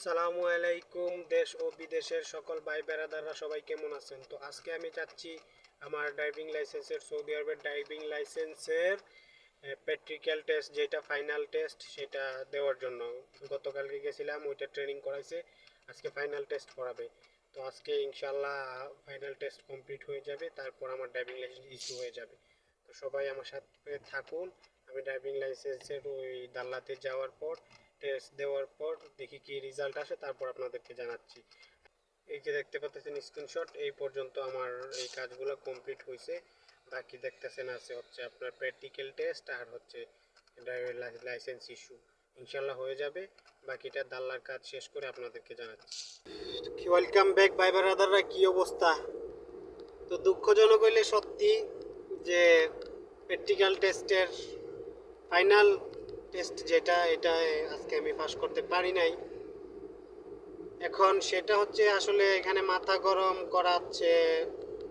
আসসালামু আলাইকুম, দেশ ও বিদেশের সকল ভাই বেড়াদাররা সবাই কেমন আছেন? তো আজকে আমি চাচ্ছি আমার ড্রাইভিং লাইসেন্সের সৌদি আরবের ড্রাইভিং লাইসেন্সের প্র্যাকটিক্যাল টেস্ট যেটা ফাইনাল টেস্ট সেটা দেওয়ার জন্য। গতকালকে গেছিলাম, ওইটা ট্রেনিং করাইছে, আজকে ফাইনাল টেস্ট করাবে। তো আজকে ইনশাল্লাহ ফাইনাল টেস্ট কমপ্লিট হয়ে যাবে, তারপর আমার ড্রাইভিং লাইসেন্স ইস্যু হয়ে যাবে। তো সবাই আমার সাথে থাকুন, আমি ড্রাইভিং লাইসেন্সের ওই দাল্লাতে যাওয়ার পর টেস্ট দেওয়ার পর দেখি কি রেজাল্ট আসে, তারপর আপনাদেরকে জানাচ্ছি। এই যে দেখতে পাচ্ছেন স্ক্রিনশট এই পর্যন্ত আমার এই কাজগুলো কমপ্লিট হয়েছে বাকি দেখতেছেন আছে হচ্ছে আপনার প্র্যাকটিক্যাল টেস্ট আর হচ্ছে ড্রাইভিং লাইসেন্স ইস্যু ইনশাল্লাহ হয়ে যাবে। বাকিটা দাল্লার কাজ শেষ করে আপনাদেরকে জানাচ্ছি। ওয়েলকাম ব্যাক ভাই ব্রাদাররা কি অবস্থা? তো দুঃখজনক হইলে সত্যি যে প্র্যাকটিক্যাল টেস্টের ফাইনাল টেস্ট যেটা, এটা আজকে আমি পাস করতে পারি নাই। এখন সেটা হচ্ছে আসলে এখানে মাথা গরম করাচ্ছে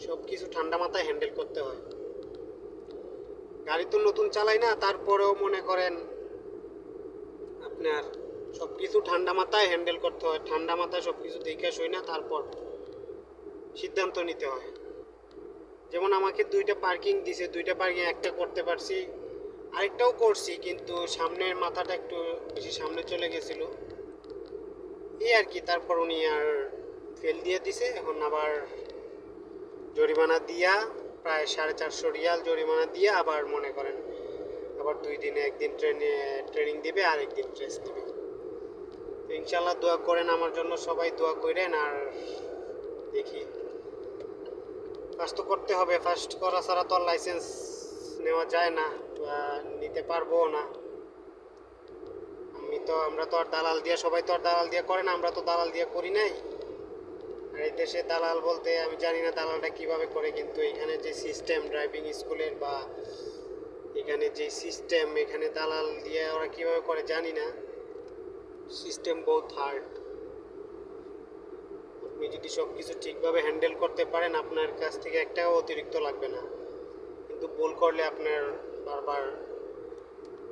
সব কিছু ঠান্ডা মাথায় হ্যান্ডেল করতে হয়। গাড়ি তো নতুন চালাই না, তারপরেও মনে করেন আপনার সব কিছু ঠান্ডা মাথায় হ্যান্ডেল করতে হয়। ঠান্ডা মাথায় সব কিছু দেখে সই না, তারপর সিদ্ধান্ত নিতে হয়। যেমন আমাকে দুইটা পার্কিং দিছে, দুইটা পার্কিং একটা করতে পারছি। আরেকটাও করছি, কিন্তু সামনের মাথাটা একটু বেশি সামনে চলে গেছিল। এই আর কি, তারপর উনি আর ফেল দিয়ে দিছে, এখন আবার জরিমানা দিয়া, প্রায় সাড়ে চারশো রিয়াল জরিমানা দিয়ে আবার মনে করেন আবার দুই দিনে একদিন ট্রেনে, ট্রেনিং দিবে আর একদিন ট্রেস দিবে ইনশাল্লাহ দোয়া করেন আমার জন্য, সবাই দোয়া করেন আর দেখি। ফার্স্ট তো করতে হবে ফার্স্ট করা ছাড়া তো আর লাইসেন্স নেওয়া যায় না। নিতে পারব না। আমি তো, আমরা তো আর দালাল দিয়ে, সবাই তো আর দালাল দিয়ে করে না, আমরা তো দালাল দিয়ে করি নাই। আর এই দেশে দালাল বলতে আমি জানি না দালালটা কীভাবে করে, কিন্তু এখানে যে সিস্টেম ড্রাইভিং স্কুলের বা এখানে যে সিস্টেম এখানে দালাল দিয়ে ওরা কীভাবে করে জানি না। সিস্টেম বহুত হার্ড আপনি যদি সব কিছু ঠিকভাবে হ্যান্ডেল করতে পারেন, আপনার কাছ থেকে এক টাকাও অতিরিক্ত লাগবে না। কিন্তু ভুল করলে আপনার বারবার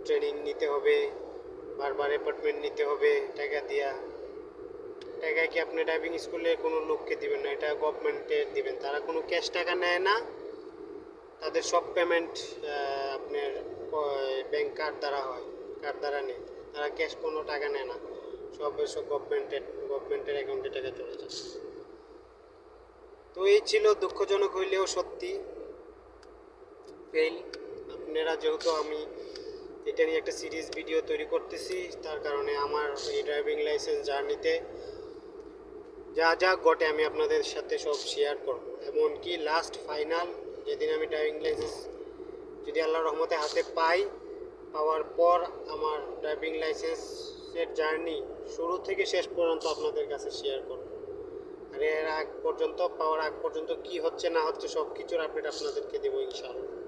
ট্রেনিং নিতে হবে, বারবার অ্যাপার্টমেন্ট নিতে হবে, টাকা দিয়া। টাকা কি আপনি ড্রাইভিং স্কুলে কোনো লোককে দিবেন না, এটা গভর্নমেন্টে দিবেন। তারা কোনো ক্যাশ টাকা নেয় না, তাদের সব পেমেন্ট আপনার ব্যাংক কার্ড দ্বারা হয় কার্ড দ্বারা নেই তারা ক্যাশ কোনো টাকা নেয় না। সব সব গভর্নমেন্টের গভর্নমেন্টের অ্যাকাউন্টে টাকা চলে যায়। তো এই ছিল দুঃখজনক হইলেও সত্যি। ফেল আপনারা যেহেতু আমি এটা নিয়ে একটা সিরিজ ভিডিও তৈরি করতেছি, তার কারণে আমার এই ড্রাইভিং লাইসেন্স জার্নিতে যা যা ঘটে আমি আপনাদের সাথে সব শেয়ার করব। এমনকি লাস্ট ফাইনাল যেদিন আমি ড্রাইভিং লাইসেন্স যদি আল্লাহ রহমতে হাতে পাই, পাওয়ার পর আমার ড্রাইভিং লাইসেন্সের জার্নি শুরু থেকে শেষ পর্যন্ত আপনাদের কাছে শেয়ার করব। আর এর আগ পর্যন্ত, পাওয়ার আগ পর্যন্ত কি হচ্ছে, না হচ্ছে সব কিছুর আপডেট আপনাদেরকে দেবো ইনশাআল্লাহ।